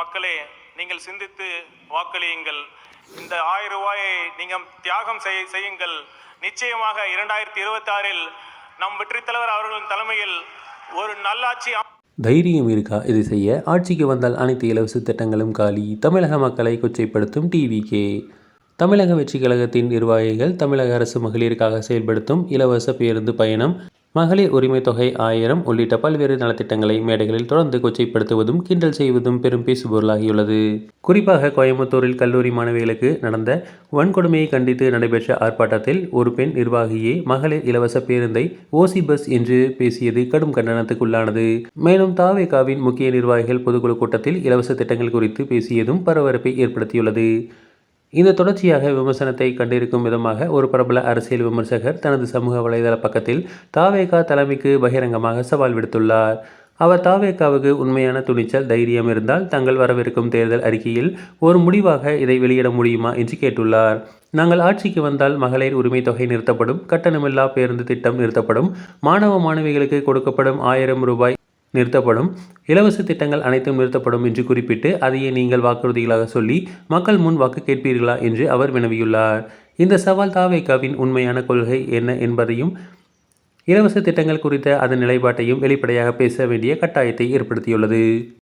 மக்களே நீங்கள் சிந்தித்து வாக்களியுங்கள். இந்த ஆயிரம் ரூபாயை நீங்கள் தியாகம் செய் செய்யுங்கள். நிச்சயமாக இரண்டாயிரத்தி இருபத்தி ஆறில் நம் வெற்றி தலைவர் அவர்களின் தலைமையில் ஒரு நல்லாட்சி தைரியம் இருக்கா? இதை செய்ய ஆட்சிக்கு வந்தால் அனைத்து இலவச திட்டங்களும் காலி. தமிழக மக்களை கொச்சைப்படுத்தும் டிவிகே தமிழக வெற்றி கழகத்தின் நிர்வாகிகள் தமிழக அரசு மகளிருக்காக செயல்படுத்தும் இலவச பேருந்து பயணம் மகளிர் உரிமை தொகை ஆயிரம் உள்ளிட்ட பல்வேறு நலத்திட்டங்களை மேடைகளில் தொடர்ந்து கொச்சைப்படுத்துவதும் கிண்டல் செய்வதும் பெரும் பேசுபொருளாகியுள்ளது. குறிப்பாக கோயம்புத்தூரில் கல்லூரி மாணவிகளுக்கு நடந்த வன்கொடுமையை கண்டித்து நடைபெற்ற ஆர்ப்பாட்டத்தில் ஒரு பெண் நிர்வாகியே மகளிர் இலவச பேருந்தை ஓசி பஸ் என்று பேசியது கடும் கண்டனத்துக்குள்ளானது. மேலும் தாவேகாவின் முக்கிய நிர்வாகிகள் பொதுக்குழு கூட்டத்தில் இலவச திட்டங்கள் குறித்து பேசியதும் பரபரப்பை ஏற்படுத்தியுள்ளது. இந்த தொடர்ச்சியாக விமர்சனத்தை கண்டிருக்கும் விதமாக ஒரு பிரபல அரசியல் விமர்சகர் தனது சமூக வலைதள பக்கத்தில் தாவேகா தலைமைக்கு பகிரங்கமாக சவால் விடுத்துள்ளார். அவர் தாவேகாவுக்கு உண்மையான துணிச்சல் தைரியம் இருந்தால் தங்கள் வரவிருக்கும் தேர்தல் அறிக்கையில் ஒரு முடிவாக இதை வெளியிட முடியுமா என்று கேட்டுள்ளார். நாங்கள் ஆட்சிக்கு வந்தால் மகளிர் உரிமை தொகை நிறுத்தப்படும் கட்டணமில்லா பேருந்து திட்டம் நிறுத்தப்படும் மாணவ மாணவிகளுக்கு கொடுக்கப்படும் ஆயிரம் ரூபாய் நிறுத்தப்படும். இலவச திட்டங்கள் அனைத்தும் நிறுத்தப்படும் என்று குறிப்பிட்டு அதையே நீங்கள் வாக்குறுதிகளாக சொல்லி மக்கள் முன் வாக்கு கேட்பீர்களா என்று அவர் வினவியுள்ளார். இந்த சவால் தாவேகாவின் உண்மையான கொள்கை என்ன என்பதையும் இலவச திட்டங்கள் குறித்த அதன் நிலைப்பாட்டையும் வெளிப்படையாக பேச வேண்டிய கட்டாயத்தை ஏற்படுத்தியுள்ளது.